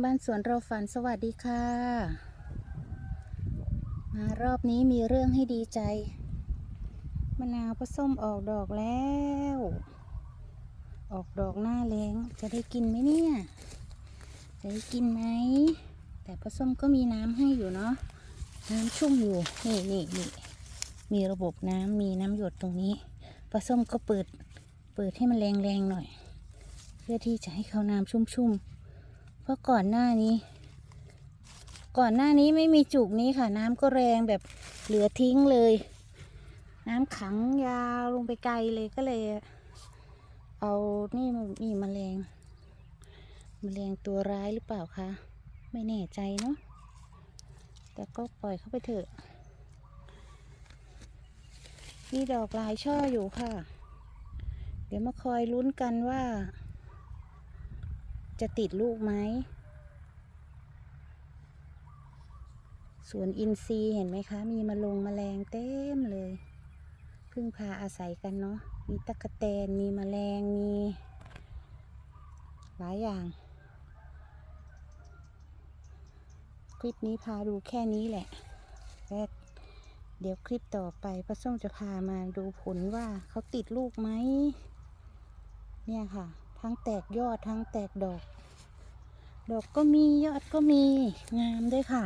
บ้านสวนเราฝันสวัสดีค่ะ มารอบนี้มีเรื่องให้ดีใจ มะนาวผส้มออกดอกแล้ว ออกดอกหน้าแรงจะได้กินไหมเนี่ย จะได้กินไหม แต่ผส้มก็มีน้ำให้อยู่เนาะ น้ำชุ่มอยู่ นี่นี่นี่มีระบบน้ำมีน้ำหยดตรงนี้ผส้มก็เปิด เปิดให้มันแรงๆหน่อย เพื่อที่จะให้เขาน้ำชุ่มๆ เพราะก่อนหน้านี้ ก่อนหน้านี้ไม่มีจุกนี้ค่ะ น้ำก็แรงแบบเหลือทิ้งเลย น้ำขังยาวลงไปไกลเลยก็เลย เอานี่มีแมลงแมลงตัวร้ายหรือเปล่าคะไม่แน่ใจเนาะแต่ก็ปล่อยเข้าไปเถอะมีดอกลายช่ออยู่ค่ะ เดี๋ยวมาคอยลุ้นกันว่า จะติดลูกไหมสวนอินทรีย์เห็นไหมคะ มีมาลงมแมลงเต็มเลย พึ่งพาอาศัยกันเนาะมีตะกะแตนมีแมลงมีหลายอย่าง คลิปนี้พาดูแค่นี้แหละและเดี๋ยวคลิปต่อไปป้าส้มจะพามาดูผลว่าเขาติดลูกไหม เนี่ยค่ะ ทั้งแตกยอดทั้งแตกดอก ดอกก็มียอดก็มีงามด้วยค่ะ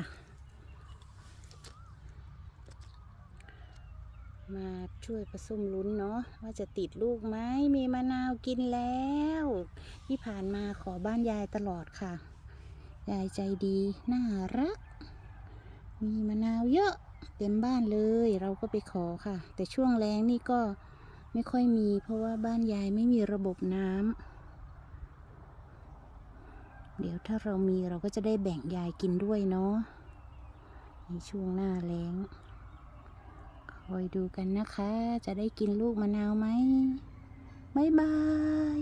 มาช่วยผสมลุ้นเนาะว่าจะติดลูกไหมมีมะนาวกินแล้ว ที่ผ่านมาขอบ้านยายตลอดค่ะ ยายใจดีน่ารัก มีมะนาวเยอะเต็มบ้านเลยเราก็ไปขอค่ะ แต่ช่วงแรงนี่ก็ไม่ค่อยมี เพราะว่าบ้านยายไม่มีระบบน้ำ เดี๋ยวถ้าเรามีเราก็จะได้แบ่งยายกินด้วยเนาะในช่วงหน้าแล้ง คอยดูกันนะคะ จะได้กินลูกมะนาวไหมบ๊ายบาย